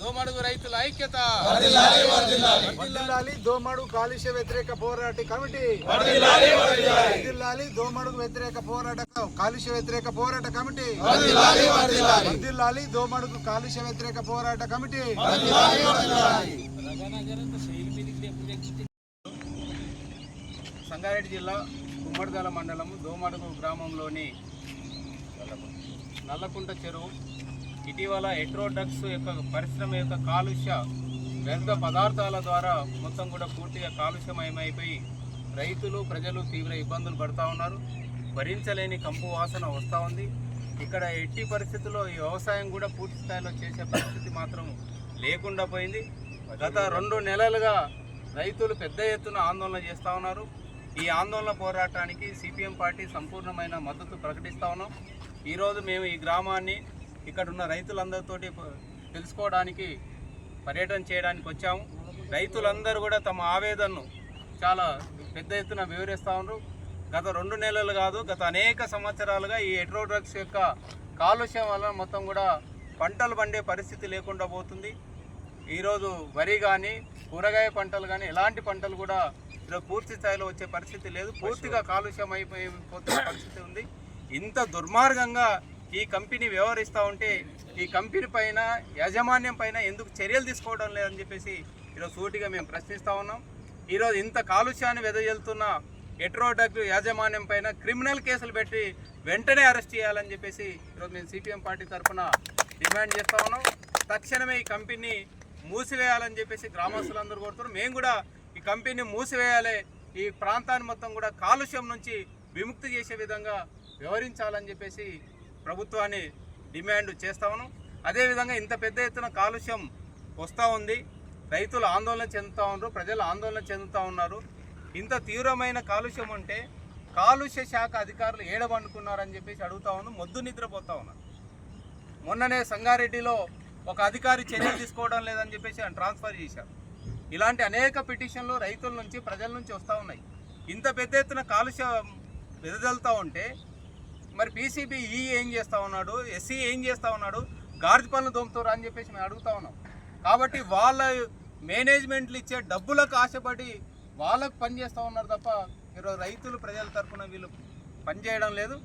దోమడుగు రైతుల ఐక్యత. వర్ధిల్లాలి దోమడు కాలుష్య వ్యతిరేక పోరాట కమిటీ. వర్ధిల్లాలి దోమడుగు వ్యతిరేక పోరాట కాలుష్య వ్యతిరేక పోరాట కమిటీ. వర్ధిల్లాలి దోమడుగు కాలుష్య వ్యతిరేక పోరాట కమిటీ. సంగారెడ్డి జిల్లా కుమ్మడిదల మండలం దోమడుగు గ్రామంలోని నల్లకుంట చెరువు ఇటీవల ఎట్రోడక్స్ యొక్క పరిశ్రమ యొక్క కాలుష్య వ్యర్థ పదార్థాల ద్వారా మొత్తం కూడా పూర్తిగా కాలుష్యమయమైపోయి రైతులు ప్రజలు తీవ్ర ఇబ్బందులు పడుతూ ఉన్నారు. భరించలేని కంపు వాసన వస్తూ ఉంది. ఇక్కడ ఎట్టి పరిస్థితుల్లో ఈ వ్యవసాయం కూడా పూర్తి స్థాయిలో చేసే పరిస్థితి మాత్రం లేకుండా పోయింది. గత రెండు నెలలుగా రైతులు పెద్ద ఎత్తున ఆందోళన చేస్తూ ఉన్నారు. ఈ ఆందోళన పోరాటానికి సిపిఎం పార్టీ సంపూర్ణమైన మద్దతు ప్రకటిస్తూ ఉన్నాం. ఈరోజు మేము ఈ గ్రామాన్ని ఇక్కడ ఉన్న రైతులందరితోటి తెలుసుకోవడానికి పర్యటన చేయడానికి వచ్చాము. రైతులందరూ కూడా తమ ఆవేదనను చాలా పెద్ద ఎత్తున వివరిస్తూ ఉన్నారు. గత రెండు నెలలు కాదు గత అనేక సంవత్సరాలుగా ఈ ఎట్రో డ్రగ్స్ యొక్క కాలుష్యం వలన మొత్తం కూడా పంటలు పండే పరిస్థితి లేకుండా పోతుంది. ఈరోజు వరి కానీ కూరగాయ పంటలు కానీ ఎలాంటి పంటలు కూడా ఈరోజు పూర్తి స్థాయిలో వచ్చే పరిస్థితి లేదు. పూర్తిగా కాలుష్యం అయిపోయిపోతున్న పరిస్థితి ఉంది. ఇంత దుర్మార్గంగా ఈ కంపెనీ వ్యవహరిస్తూ ఉంటే ఈ కంపెనీ పైన యాజమాన్యం పైన ఎందుకు చర్యలు తీసుకోవడం లేదని చెప్పేసి ఈరోజు సూటిగా మేము ప్రశ్నిస్తూ ఉన్నాం. ఈరోజు ఇంత కాలుష్యాన్ని వెదజల్లుతున్న ఎట్రోడక్ యాజమాన్యం పైన క్రిమినల్ కేసులు పెట్టి వెంటనే అరెస్ట్ చేయాలని చెప్పేసి ఈరోజు మేము సిపిఎం పార్టీ తరఫున డిమాండ్ చేస్తూ ఉన్నాం. తక్షణమే ఈ కంపెనీ మూసివేయాలని చెప్పేసి గ్రామస్తులందరూ కోరుతున్నారు. మేము కూడా ఈ కంపెనీ మూసివేయాలి ఈ ప్రాంతాన్ని మొత్తం కూడా కాలుష్యం నుంచి విముక్తి చేసే విధంగా వివరించాలని చెప్పేసి ప్రభుత్వాన్ని డిమాండ్ చేస్తాను అదేవిధంగా ఇంత పెద్ద ఎత్తున కాలుష్యం వస్తూ ఉంది. రైతులు ఆందోళన చెందుతూ ఉన్నారు ప్రజలు ఆందోళన చెందుతూ ఉన్నారు. ఇంత తీవ్రమైన కాలుష్యం ఉంటే కాలుష్య శాఖ అధికారులు ఏడబండుకున్నారని చెప్పేసి అడుగుతా ఉన్నాం మొద్దు నిద్రపోతా ఉన్నారు. మొన్ననే సంగారెడ్డిలో ఒక అధికారి చర్యలు తీసుకోవడం లేదని చెప్పేసి ఆయన ట్రాన్స్ఫర్ చేశారు. ఇలాంటి అనేక పిటిషన్లు రైతుల నుంచి ప్రజల నుంచి వస్తూ ఉన్నాయి. ఇంత పెద్ద ఎత్తున కాలుష్యం వెదజల్లుతూ ఉంటే మరి పీసీబీ ఈ ఏం చేస్తూ ఉన్నాడు? ఎస్సీ ఏం చేస్తూ ఉన్నాడు? గార్జి పనులు దొంగతారు అని చెప్పేసి మేము అడుగుతా ఉన్నాం. కాబట్టి వాళ్ళ మేనేజ్మెంట్లు ఇచ్చే డబ్బులకు ఆశపడి వాళ్ళకు పని చేస్తూ ఉన్నారు తప్ప ఈరోజు రైతులు ప్రజల తరఫున వీళ్ళు పనిచేయడం లేదు.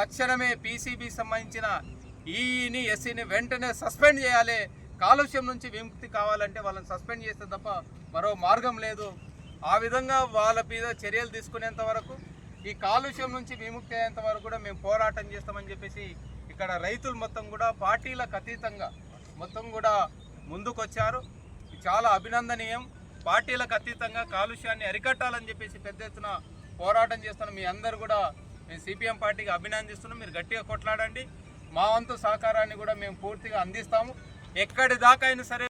తక్షణమే పీసీబీ సంబంధించిన ఈఈని ఎస్సీని వెంటనే సస్పెండ్ చేయాలి. కాలుష్యం నుంచి విముక్తి కావాలంటే వాళ్ళని సస్పెండ్ చేస్తే తప్ప మరో మార్గం లేదు. ఆ విధంగా వాళ్ళ మీద చర్యలు తీసుకునేంత వరకు ఈ కాలుష్యం నుంచి విముక్తి అయ్యేంత వరకు కూడా మేము పోరాటం చేస్తామని చెప్పేసి ఇక్కడ రైతులు మొత్తం కూడా పార్టీలకు అతీతంగా మొత్తం కూడా ముందుకొచ్చారు. చాలా అభినందనీయం. పార్టీలకు అతీతంగా కాలుష్యాన్ని అరికట్టాలని చెప్పేసి పెద్ద ఎత్తున పోరాటం చేస్తున్న మీ అందరు కూడా మేము సిపిఎం పార్టీకి అభినందిస్తున్నాం. మీరు గట్టిగా కొట్లాడండి. మా వంతు సహకారాన్ని కూడా మేము పూర్తిగా అందిస్తాము. ఎక్కడి దాకా అయినా సరే